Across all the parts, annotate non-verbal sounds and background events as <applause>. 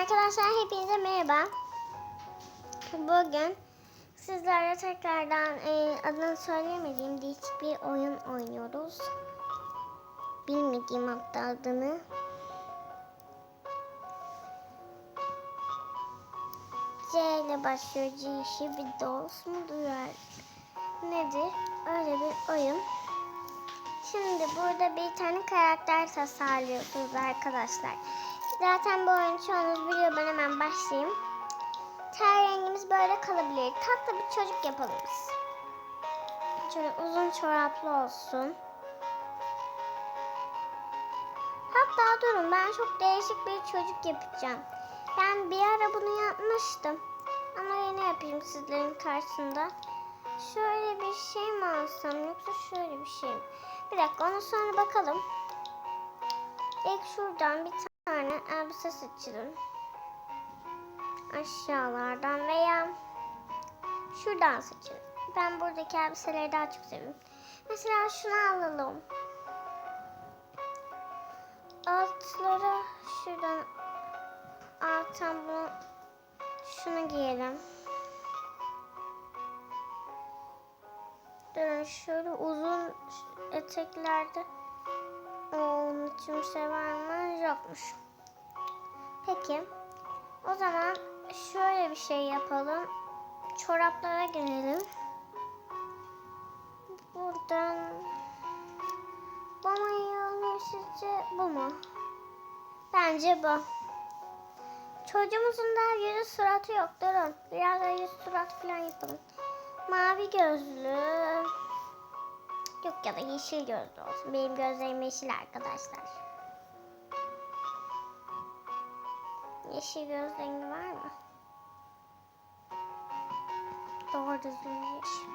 Arkadaşlar hepinize merhaba. Bugün sizlerle tekrardan e, adını söyleyemediğim değişik bir oyun oynuyoruz. Bilmediğim hatta adını. C ile başlıyor. C işi bir dost mu duyar? Nedir? Öyle bir oyun. Şimdi burada bir tane karakter tasarlıyorsunuz arkadaşlar. Zaten bu oyunu çoğunuz biliyor. Ben hemen başlayayım. Ter rengimiz böyle kalabilir. Tatlı bir çocuk yapalım biz. Şöyle uzun çoraplı olsun. Hatta durun ben çok değişik bir çocuk yapacağım. Ben bir ara bunu yapmıştım. Ama yine yapayım sizlerin karşısında. Şöyle bir şey mi alsam yoksa şöyle bir şey mi? Bir dakika ona sonra bakalım. İlk şuradan bir tane elbise seçelim. Aşağılardan veya şuradan seçelim. Ben buradaki elbiseleri daha çok seviyorum. Mesela şunu alalım. Altlara şuradan alttan bunu şunu giyelim. Durun şöyle uzun eteklerde onun için bir şey. Peki. O zaman şöyle bir şey yapalım. Çoraplara gelelim. Buradan iyi olur sizce? Bu mu? Bence bu. Çocuğumuzun da yüzü suratı yok. Durun. Biraz da yüz surat falan yapalım. Mavi gözlü. Yok ya da yeşil gözlü olsun. Benim gözlerim yeşil arkadaşlar. Yeşil göz rengi var mı? Doğru düzgün yeşil.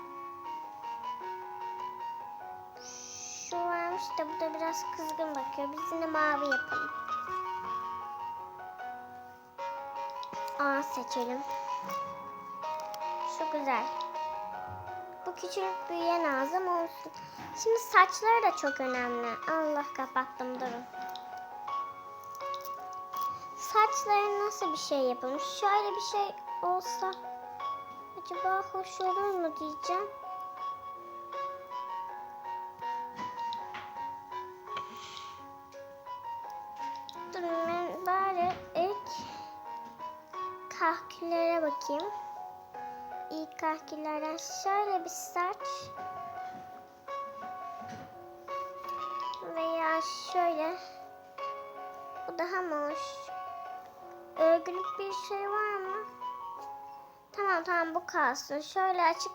Şu varmış da bu da biraz kızgın bakıyor. Biz yine mavi yapalım. A seçelim. Şu güzel. Bu küçük büyüyen ağzım olsun. Şimdi saçları da çok önemli. Allah kapattım durun. Saçları nasıl bir şey yapalım? Şöyle bir şey olsa acaba hoş olur mu diyeceğim. Durun ben bari ilk kahküllere bakayım. İlk kahküllerden şöyle bir saç veya şöyle bu daha mı hoş? Örgülük bir şey var mı? Tamam tamam bu kalsın. Şöyle açık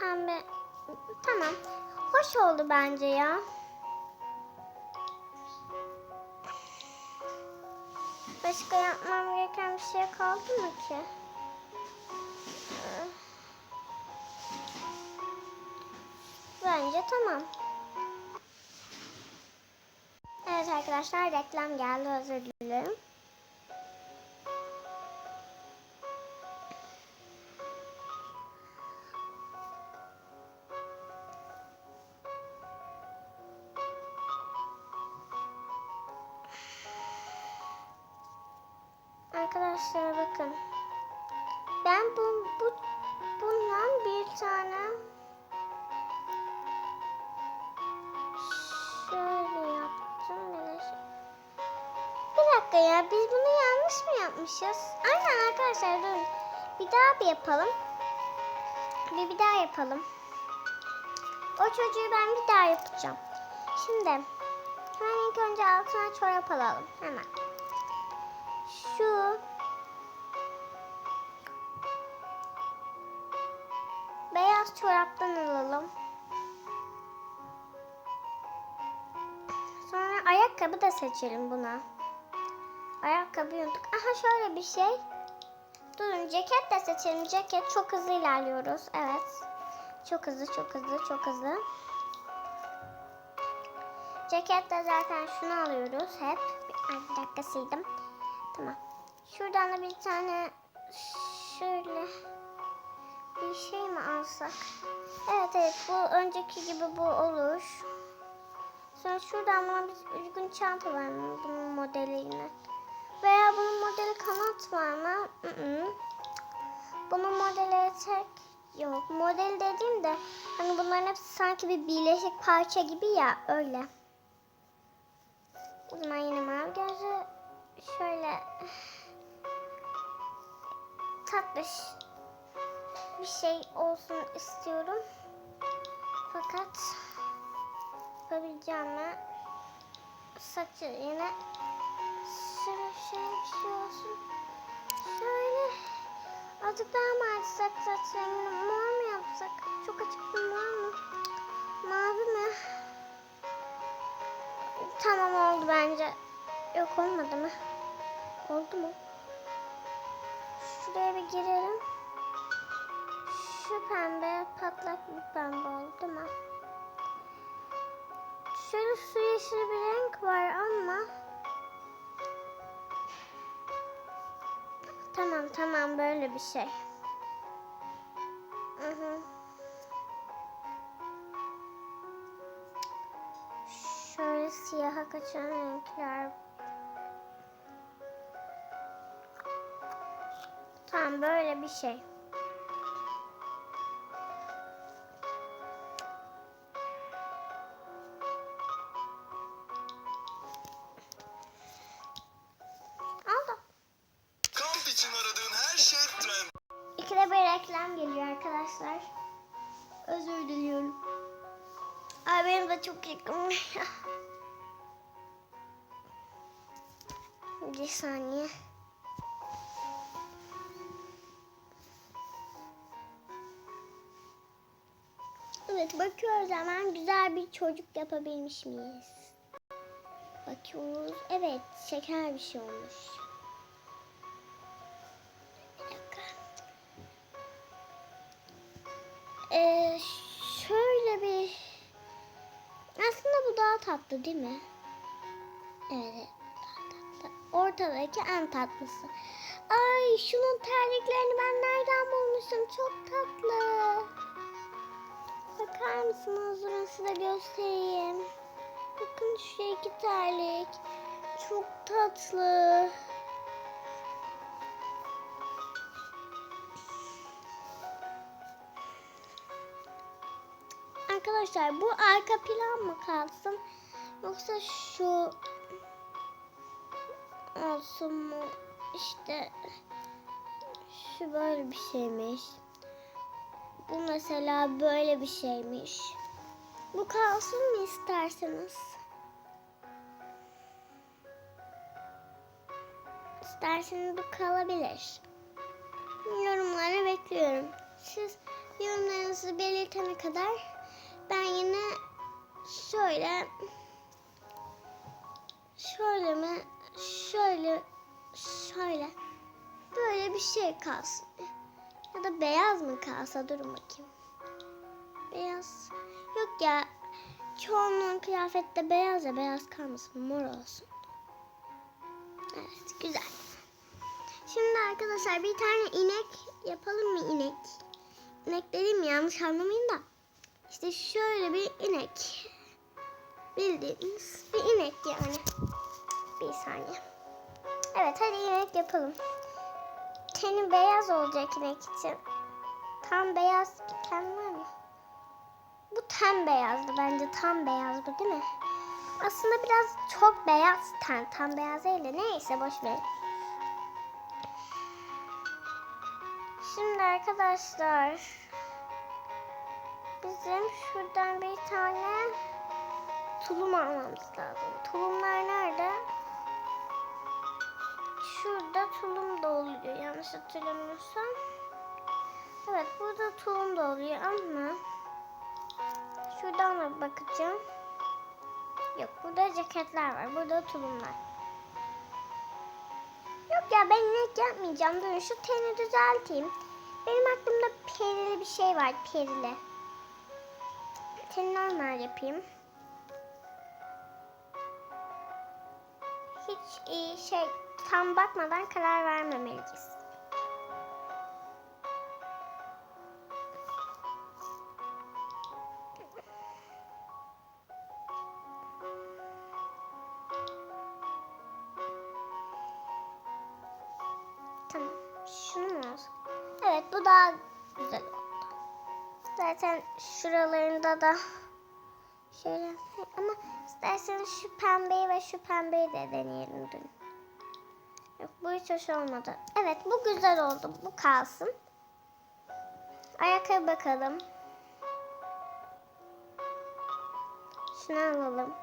pembe. Tamam. Hoş oldu bence ya. Başka yapmam gereken bir şey kaldı mı ki? Bence tamam. Evet arkadaşlar reklam geldi özür dilerim. Arkadaşlar bakın. Ben bu, bu bundan bir tane dakika ya biz bunu yanlış mı yapmışız? Aynen arkadaşlar durun. Bir daha bir yapalım. Bir bir daha yapalım. O çocuğu ben bir daha yapacağım. Şimdi hemen ilk önce altına çorap alalım. Hemen. Şu beyaz çoraptan alalım. Sonra ayakkabı da seçelim buna. Ayakkabı unuttuk. Aha şöyle bir şey. Durun ceket de seçelim. Ceket çok hızlı ilerliyoruz. Evet. Çok hızlı, çok hızlı, çok hızlı. Ceket de zaten şunu alıyoruz hep. Ay, bir dakika sildim. Tamam. Şuradan da bir tane şöyle bir şey mi alsak? Evet evet bu önceki gibi bu olur. Sonra şuradan buna bir uygun çanta var mı bunun modeli yine. Veya bunun modeli kanat var mı? Mm-mm. Bunun modeli etek yok. Model dediğim de hani bunların hepsi sanki bir birleşik parça gibi ya öyle. O zaman yine mavi gözü şöyle tatlış bir şey olsun istiyorum. Fakat yapabileceğim mi? Saçı yine şöyle şöyle şey olsun. Şöyle azıcık daha mı açsak saç rengini mor mu yapsak? Çok açık bir mor mu? Mavi mi? Tamam oldu bence. Yok olmadı mı? Oldu mu? Şuraya bir girelim. Şu pembe patlak bir pembe oldu mu? Şöyle su yeşili bir renk var Tamam tamam böyle bir şey. Hı hı. Şöyle siyaha kaçan renkler. Tamam böyle bir şey. Özür diliyorum. Ay benim de çok yakın. <laughs> bir saniye. Evet bakıyoruz hemen güzel bir çocuk yapabilmiş miyiz? Bakıyoruz. Evet şeker bir şey olmuş. Ee, şöyle bir aslında bu daha tatlı değil mi? Evet tatlı. Ortadaki en tatlısı. Ay şunun terliklerini ben nereden bulmuşum? Çok tatlı. Bakar mısınız? Durun size göstereyim. Bakın şu iki terlik. Çok tatlı. Arkadaşlar bu arka plan mı kalsın yoksa şu olsun mu? İşte şu böyle bir şeymiş. Bu mesela böyle bir şeymiş. Bu kalsın mı isterseniz? İsterseniz bu kalabilir. Yorumları bekliyorum. Siz yorumlarınızı belirtene kadar ben yine şöyle şöyle mi şöyle şöyle böyle bir şey kalsın. Ya da beyaz mı kalsa durun bakayım. Beyaz. Yok ya çoğunluğun kıyafette beyaz ya beyaz kalmasın mor olsun. Evet güzel. Şimdi arkadaşlar bir tane inek yapalım mı inek? İnek dediğim yanlış anlamayın da. İşte şöyle bir inek. Bildiğiniz bir inek yani. Bir saniye. Evet hadi inek yapalım. Teni beyaz olacak inek için. Tam beyaz ten var mı? Bu ten beyazdı bence. Tam beyaz bu değil mi? Aslında biraz çok beyaz ten. Tam beyaz değil de neyse boş ver. Şimdi arkadaşlar bizim şuradan bir tane tulum almamız lazım. Tulumlar nerede? Şurada tulum da oluyor yanlış hatırlamıyorsam. Evet burada tulum da oluyor ama şuradan da bakacağım. Yok burada ceketler var. Burada tulumlar. Yok ya ben inek yapmayacağım. Durun şu teni düzelteyim. Benim aklımda perili bir şey var. Perili. Teni normal yapayım. Hiç şey tam bakmadan karar vermemeliyiz. Zaten şuralarında da şöyle ama isterseniz şu pembeyi ve şu pembeyi de deneyelim dün. Yok bu hiç hoş olmadı. Evet bu güzel oldu. Bu kalsın. Ayakkabı bakalım. Şunu alalım.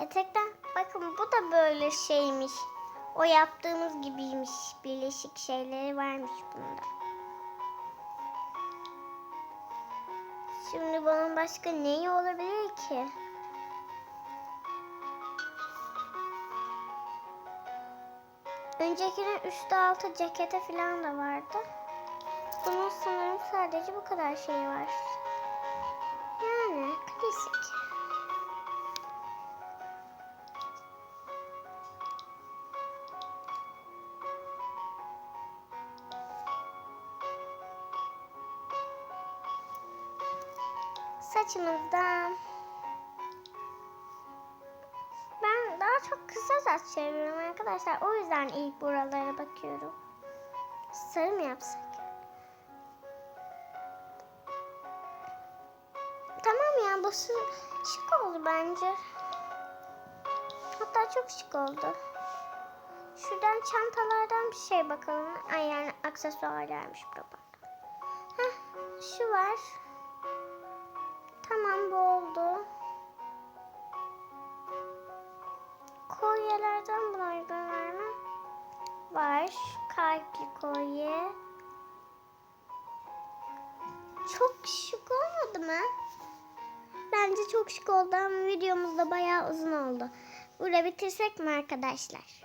Etekten bakın bu da böyle şeymiş. O yaptığımız gibiymiş. Birleşik şeyleri varmış bunda. Şimdi bunun başka neyi olabilir ki? Öncekinin üstü altı cekete falan da vardı. Bunun sanırım sadece bu kadar şeyi var. Yani klasik. Saçımızdan ben daha çok kısa saç seviyorum arkadaşlar. O yüzden ilk buralara bakıyorum. Sarı mı yapsak? Tamam ya bu şı- şık oldu bence. Hatta çok şık oldu. Şuradan çantalardan bir şey bakalım. Ay yani aksesuarlarmış buralarda. Heh, şu var. Tamam bu oldu. Kolyelerden buna uygun var mı? Var. Kalpli kolye. Çok şık olmadı mı? Bence çok şık oldu ama videomuz da bayağı uzun oldu. Burada bitirsek mi arkadaşlar?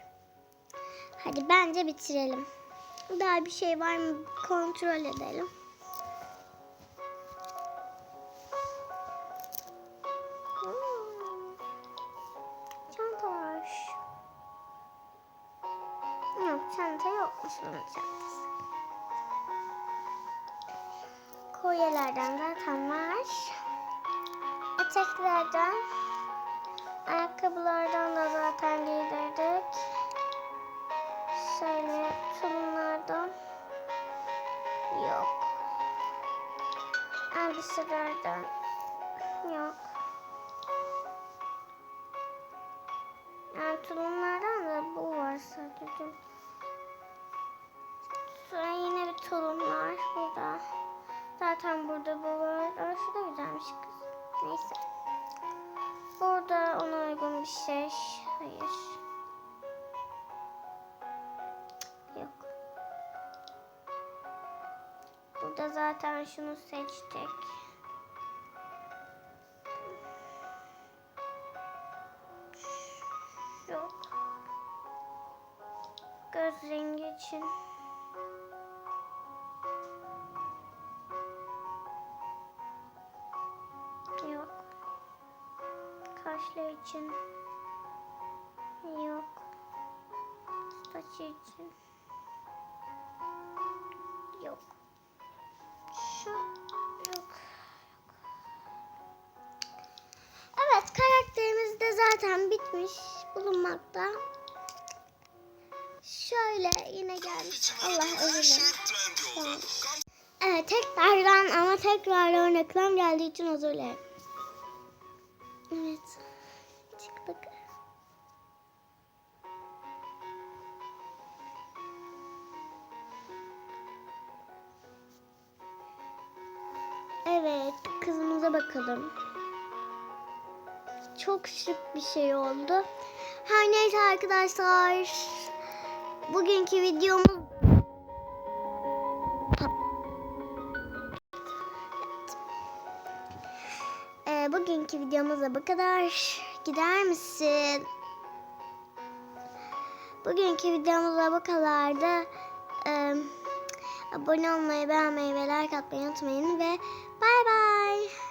Hadi bence bitirelim. Daha bir şey var mı kontrol edelim. Kolyelerden zaten var. Eteklerden, ayakkabılardan da zaten giydirdik. Şöyle tulumlardan yok. Elbiselerden yok. Yani tulumlardan da bu var sadece. Sonra yine şey. Hayır. Yok. Burada zaten şunu seçtik. Yok. Göz rengi için. Yok. Kaşlar için. Yok. İçin. Yok. Şu yok. Evet karakterimiz de zaten bitmiş bulunmakta. Şöyle yine gelmiş. Allah özür şey dilerim. Evet tekrardan ama tekrardan reklam geldiği için özür dilerim. Evet. Bakalım. Çok şık bir şey oldu. Her neyse arkadaşlar. Bugünkü videomuz Ee, bugünkü videomuz da bu kadar. Gider misin? Bugünkü videomuz da bu kadardı. Ee, abone olmayı, beğenmeyi ve like atmayı unutmayın ve bay bay.